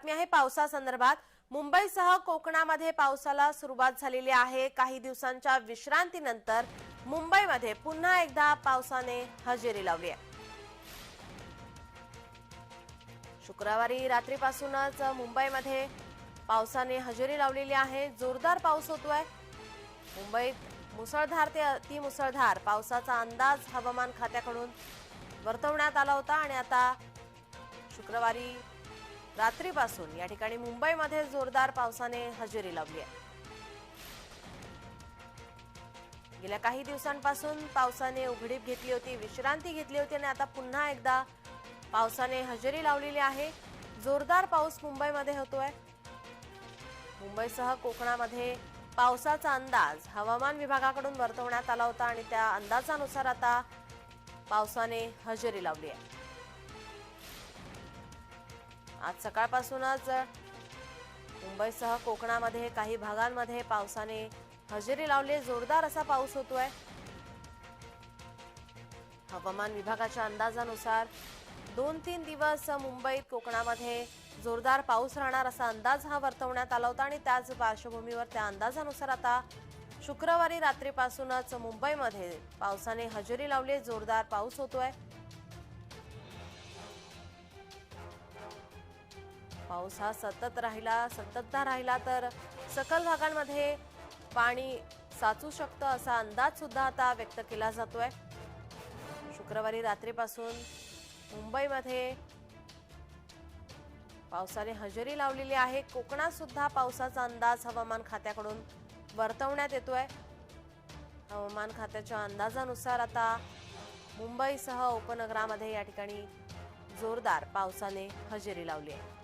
बातमी आहे पावसासंदर्भात. मुंबईसह कोकणामध्ये पावसाला सुरुवात झालेली आहे. काही दिवसांच्या विश्रांतीनंतर मुंबईमध्ये पुन्हा एकदा पावसाने हजेरी लावली आहे. शुक्रवारी रात्रीपासूनच मुंबईमध्ये पावसाने हजेरी लावलेली आहे. जोरदार पाऊस होतोय. मुंबईत मुसळधार ते अति मुसळधार पावसाचा अंदाज हवामान खात्याकडून वर्तवण्यात आला होता आणि आता शुक्रवारी रात्रीपासून या ठिकाणी मुंबईमध्ये जोरदार पावसाने हजेरी लावली आहे. गेल्या काही दिवसांपासून पावसाने उघडीप घेतली होती विश्रांती घेतली होती आणि आता पुन्हा एकदा पावसाने हजेरी लावलेली आहे. जोरदार पाऊस मुंबईमध्ये होतोय. मुंबईसह कोकणामध्ये पावसाचा अंदाज हवामान विभागाकडून वर्तवण्यात आला होता आणि त्या अंदाजानुसार आता पावसाने हजेरी लावली आहे. आज सकाळपासूनच मुंबईसह कोकणामध्ये काही भागांमध्ये पावसाने हजेरी लावली. जोरदार असा पाऊस होतोय. हवामान विभागाच्या अंदाजानुसार दोन तीन दिवस मुंबईत कोकणामध्ये जोरदार पाऊस राहणार असा अंदाज हा वर्तवण्यात आला होता आणि त्याच पार्श्वभूमीवर त्या अंदाजानुसार आता शुक्रवारी रात्रीपासूनच मुंबईमध्ये पावसाने हजेरी लावली. आहे. जोरदार पाऊस होतोय. पाऊस हा सतत राहिला संततधार राहिला तर सकल भागांमध्ये पाणी साचू शकतं असा अंदाज सुद्धा आता व्यक्त केला जातोय. शुक्रवारी रात्रीपासून मुंबईमध्ये पावसाने हजेरी लावलेली आहे. कोकणात सुद्धा पावसाचा अंदाज हवामान खात्याकडून वर्तवण्यात येतोय. हवामान खात्याच्या अंदाजानुसार आता मुंबईसह उपनगरामध्ये या ठिकाणी जोरदार पावसाने हजेरी लावली आहे.